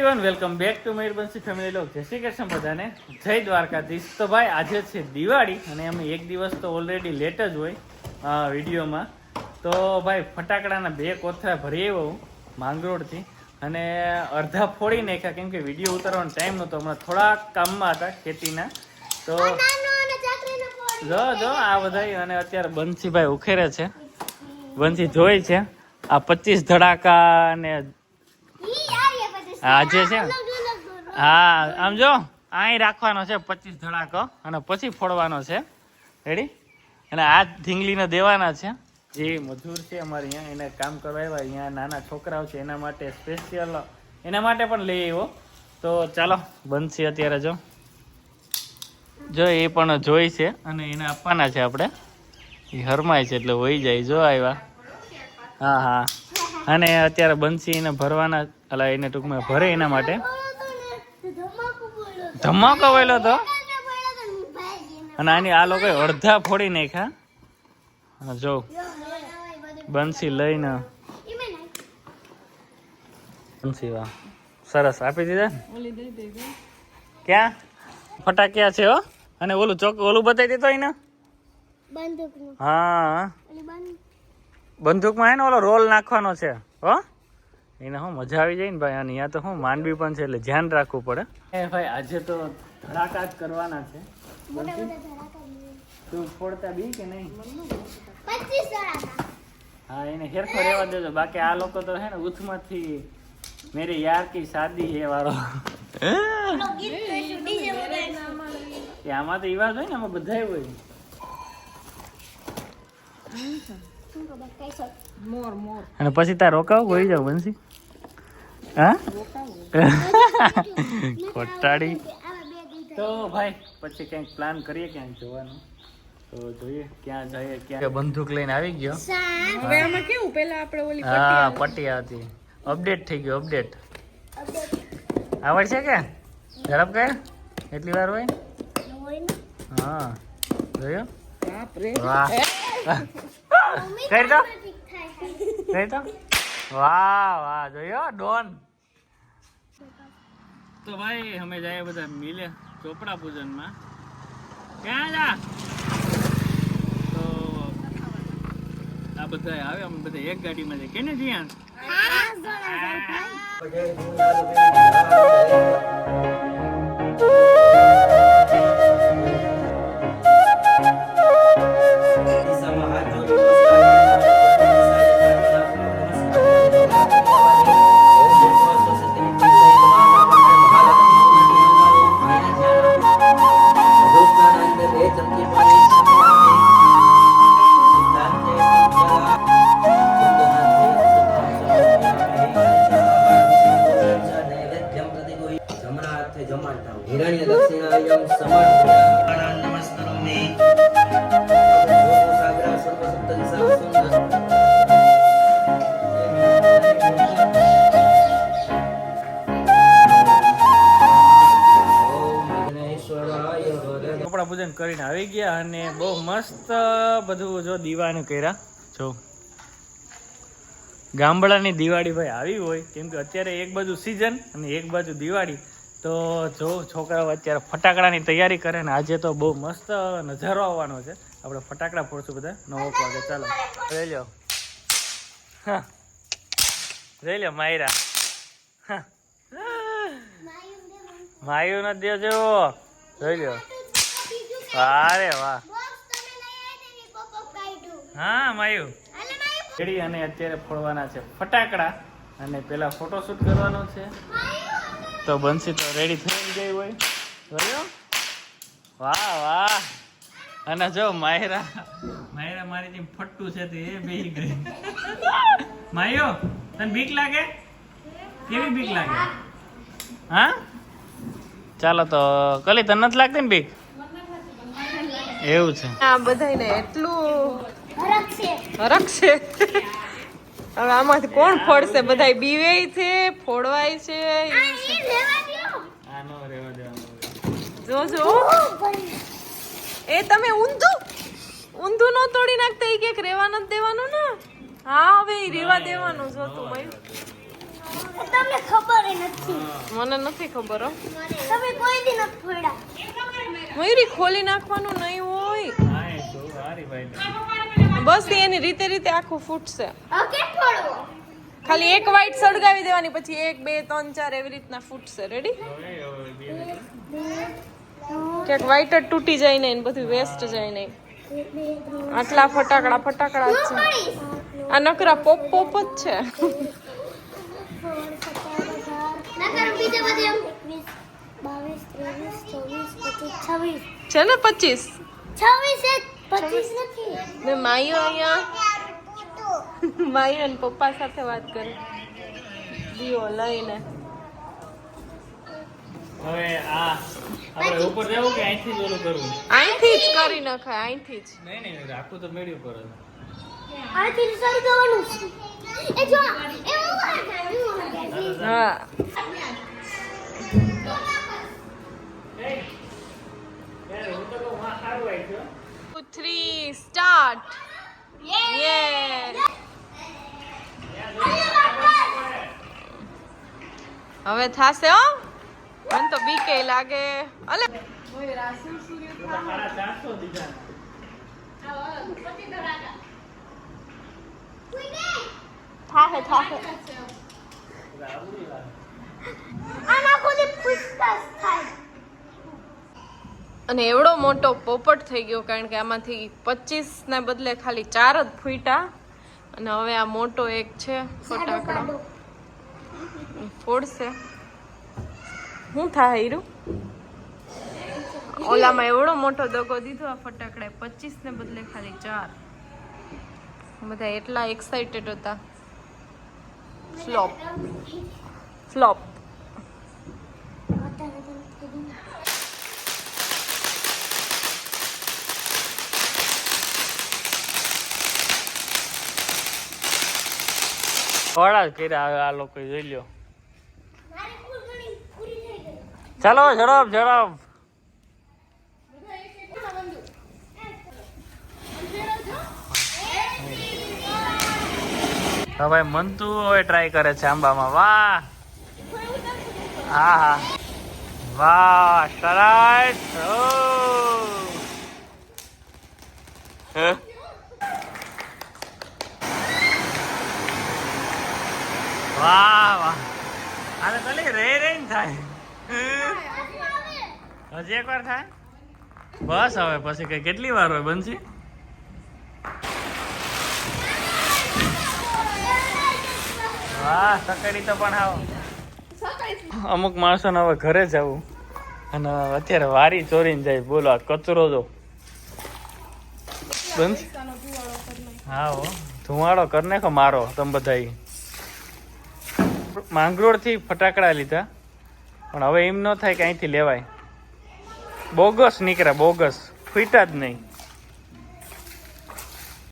Everyone welcome back to Mayurbanshi family લોક જય શ્રી કૃષ્ણ બધાને. જય દ્વારકાધીશ. તો ભાઈ આજે છે દિવાળી અને અમે એક દિવસ તો ઓલરેડી લેટ જ હોય આ વિડીયોમાં. તો ભાઈ ફટાકડાના બે કોથળા ભરી આવ્યો હું માંગરોળથી. અને અડધા ફોડી નાખ્યા કેમ કે વીડિયો ઉતારવાનો ટાઈમ નહોતો. હમણાં થોડાક કામમાં હતા ખેતીના. તો જો જો આ બધા અને અત્યારે બંસીભાઈ ઉખેરે છે. બંસી જોઈ છે. આ પચીસ ધડાકા ને આજે છે? હા આમ જો અહીં રાખવાનો છે પચીસ ધડાકો અને પછી ફોડવાનો છે. રેડી અને આ ઢીંગલીને દેવાના છે. જે મજૂર છે અમારે અહીંયા એને કામ કરવા આવ્યા. અહીંયા નાના છોકરાઓ છે એના માટે સ્પેશિયલ એના માટે પણ લઈ આવ્યો. તો ચાલો બનશે અત્યારે જો. જો એ પણ જોઈ છે અને એને આપવાના છે આપણે. એ હરમાય છે એટલે વહી જાય. જો આવ્યા. હા હા. અને અત્યારે બંસી એને ભરવાના અલા એને ટૂંકમાં ભરે એના માટે. ધમાકો વેલો તો? અને આની આ લોકો અડધા ફોડી નાખ્યા. જો બંસી લઈને. બંસી વાહ સરસ આપી દીધા? ક્યાં? ફટાક્યા છે હો? અને ઓલું ચોક ઓલું બતાવી દીધો એને હા. બંદૂકમાં હે ને ઓલો રોલ નાખવાનો છે હો? એને હું મજા આવી જાય ને ભાઈ અને અહીંયા તો હું માંડવી પણ છે એટલે ધ્યાન રાખવું પડે. એ ભાઈ આજે તો ધડાકા જ કરવાના છે. તું ફોડતા બી કે નહીં? હા એને હેરખો રહેવા દેજો. બાકી આ લોકો તો હે ને ઉથમાંથી મેરી યાર કી શાદી હે વાળો. આમાં તો ઈવાજ હોય ને આમાં બધાય હોય. અને પછી તાર રોકાવ કોઈ જાવ બંસી? હા? ખોટાડી. તો ભાઈ પછી ક્યાંક પ્લાન કરીએ ક્યાંક જવાનું. તો જોઈએ ક્યાં જઈએ ક્યાં બંદૂક લઈને આવી ગયો. હવે આમાં કેવું? પેલા આપણે ઓલી હા પટ્ટી આવતી. અપડેટ થઈ ગયો અપડેટ આવડશે કે? ઝડપ કે એટલી વાર હોય? હોય હા. જોયો? વાહ. કરી દો. થાય. વાહ વાહ જોયો ડોન. તો ભાઈ અમે જાય બધા મિલે ચોપડા પૂજનમાં. ક્યાં જા? તો આ બધા આવે અમે બધા એક ગાડીમાં જાય. કેને જીયાન મસ્ત બધું જો દીવાનું કર્યા. જો. ગામડાની દિવાળી ભાઈ આવી હોય, કેમ કે અત્યારે એક બાજુ સિઝન અને એક બાજુ દિવાળી. તો જો છોકરાઓ અત્યારે ફટાકડાની તૈયારી કરે ને આજે તો બહુ મસ્ત નજારો આવવાનો છે. આપણે ફટાકડા ફોડશું બધા. નવો વાગે, ચાલો. લઈ લો હા. લઈ લો માયરા. હા. માયું ન દેજો. જોઈ લો અરે વાહ બોક્સ તમે લઈ આવ્યા ને, એની pop-up કાઢ્યું. હા માયુ. રેડી અને અત્યારે ફોડવાના છે ફટાકડા. અને પેલા ફોટોશૂટ કરવાનો છે. તો બંસી તો રેડી થઈ ગઈ હોય. જોયો? વાહ વાહ. અને જો માયરા માયરા મારી જેમ ફટ્ટું છે તે એ બેહી ગઈ. માયો તને બીક લાગે? કેવી બીક લાગે? હા? ચાલો તો કલી તને નથી લાગતી ને બીક? એવું છે. આ બધાને એટલું હરખ છે. હવે આમાંથી કોણ ફોડશે? બધાય બીવે છે ફોડવાય છે જોજો. એ તમે ઊંધું? ઊંધું નો તોડી નાખતા એ ક્યાંક રેવા નથી દેવાનું ને? હા હવે એ રેવા દેવાનું જો તું મયું તમને ખબર નથી. મને નથી ખબર હો. તમે કોઈ દી નથી ફોડ્યા. મયુરી ખોલી નાખવાનું નહીં હોય. હા એ જો હારી ભાઈ બસ એ એની રીતે રીતે આખું ફૂટશે. ખાલી એક વાઈટ સળગાવી દેવાની પછી એક બે ત્રણ ચાર એવી રીતના ફૂટશે. રેડી. ક્યાંક વાઈટ જ તૂટી જાય નહીં ને બધું વેસ્ટ જાય નહીં. આટલા ફટાકડા ફટાકડા જ છે. આ નકરા પોપ પોપ જ છે. છે ને પચીસ? છવ્વીસ પચીસ નથી. માયુ અહીંયા? માયુ અને પપ્પા સાથે વાત કરે. દીવો લઈને. હવે આ આપણે ઉપર જવું કે અહીંથી જ ઓલું કરવું? અહીંથી જ કરી નખાય અહીંથી જ. નહીં તો મેળ્યું કરવાનું એ જો હા યાર, હું તો કહું, વાહ, સારું આવ્યું છે. સ્ટાર્ટ યે હવે થાશે હો? મને તો બીકે લાગે. અલે. થાકે થાકે આના ખુદી પૂછતાછ થાય. અને એવડો મોટો પોપટ થઈ ગયો કારણ કે આમાંથી પચીસ ને બદલે ખાલી ચાર જ ફૂટા અને હવે આ મોટો એક છે ફટાકડો. ફોડશે. શું થાય હીરું? ઓલામાં એવડો મોટો દગો દીધો આ ફટાકડા પચીસ ને બદલે ખાલી ચાર. બધા એટલા એક્સાઇટેડ હતા. ફ્લોપ ફ્લોપ થોડા જ કર્યા આ લોકો જોઈ લ્યો. ચાલો, ઝડપ ઝડપ. ભાઈ મંતુ હવે ટ્રાય કરે છે આંબામાં. વાહ! હા હા. વાહ, સરસ. હે? વાહ વાહ. રે થાય. બસ હવે, પછી કઈ કેટલી વાર હોય બનશી વાહ, સકડી તો પણ આવો. અમુક માણસોને હવે ઘરે જવું. અને અત્યારે વારી ચોરીને જાય. બોલો, આ કચરો જો. બંધ હા, હો. ધુવાડો કર નાખો મારો, તમે બધા માંગરોળથી ફટાકડા લીધા. પણ હવે એમ ન થાય કે અહીંથી લેવાય. બોગસ નીકળ્યા, બોગસ. ફૂટા જ નહીં.